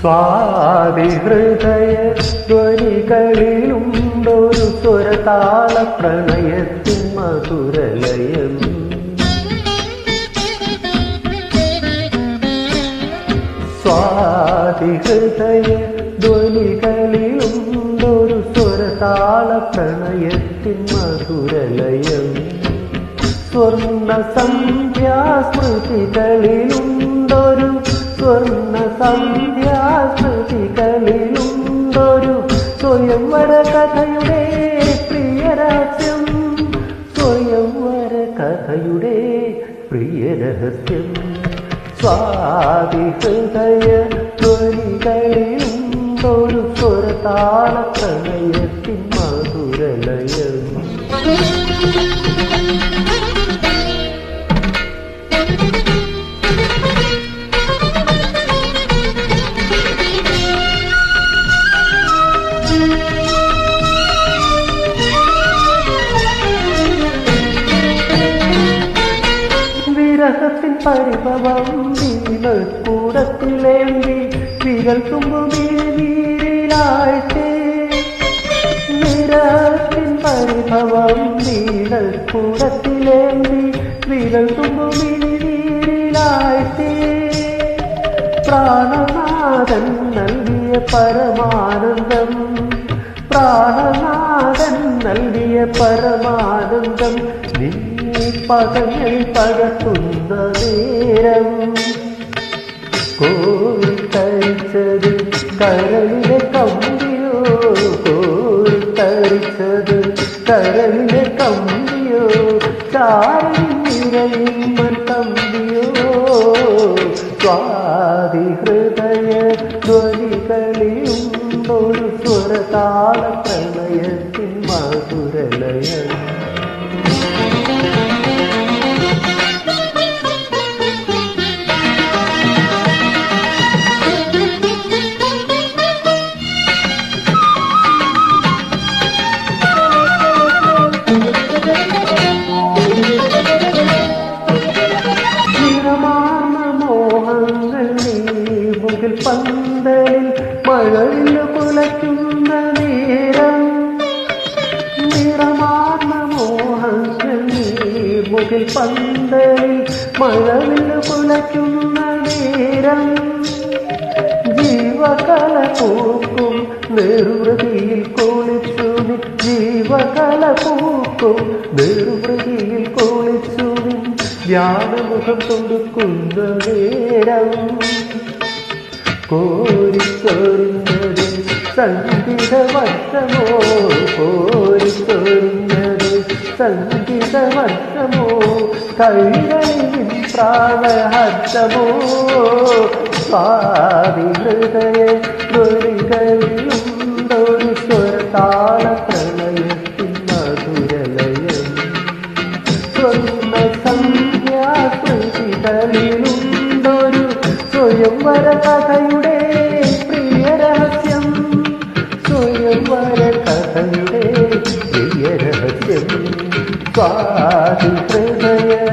സ്വാതിഹൃദയ ധ്വനികളിലുണ്ടൊരു സ്വരതാള പ്രണയത്തിൻ മധുരലയം. സ്വാതിഹൃദയ ധ്വനികളിലുണ്ടൊരു സ്വരതാള പ്രണയത്തിൻ മധുരലയം. സ്വർണ സന്ധ്യാസ്മൃതികളിലുണ്ടൊരു സ്വർണ സന്ധ്യാസ്മൃതികളിലുണ്ടൊരു പ്രിയരഹസ്യം സ്വാതിഹൃദയ ഹൃദയ സ്വരതാള പ്രണയത്തിൻ മധുരലയം. വിരഹത്തിൻ പരിഭവം കൂടത്തിലേണ്ടി വിരൽ തുമ്പുമീരിലാഴ്ത്തേ വിരഹത്തിൻ പരിഭവം വീണൽ കൂടത്തിലേണ്ടി വിരൽ തുമ്പുമീരിലാഴ്ത്തേ പ്രാണനാഥൻ നൽകിയ പരമാനന്ദം പ്രാണനാഥൻ നൽകിയ പരമാനന്ദം നീ പദങ്ങൾ പകർത്തുന്ന നേരം. കോരിത്തരിച്ചത് കരളിലെ കമ്പിയോ? കോരിത്തരിച്ചത് കരളിലെ കമ്പിയോ? ചാരി നിറയുമ്മൻ തമ്പിയോ സ്വാതി ഹൃദയ ധ്വനികളിയുണ്ടൊരു സ്വരതാള പ്രണയത്തിൻ മധുരലയം. പന്തലിൽ മഴവിൽ പുലയ്ക്കുന്ന നേരം ജീവകല പൂക്കും നെറുവൃതിയിൽ കുളിച്ചു ജീവകല പൂക്കും നെറുവൃതിയിൽ കുളിച്ചു ധ്യാനമുഖം കൊടുക്കുന്ന നേരം കോരിച്ചൊരിഞ്ഞത് സംഗീത വർഷമോ കോരിച്ചൊരിഞ്ഞത് സംഗീത വർഷമോ കൈകളിൽ പ്രാണഹർഷമോ സ്വാതി ഹൃദയ ധ്വനികളിലുണ്ടൊരു സ്വരതാള പ്രണയത്തിൻ മധുരലയം. സ്വർണ സന്ധ്യാസ്മൃതികളിലുണ്ടൊരു സ്വയംവര കഥയുടെ പ്രിയരഹസ്യം. സ്വയംവര കഥയുടെ സ്വാതി ഹൃദയ ധ്വനികളിലുണ്ടൊരു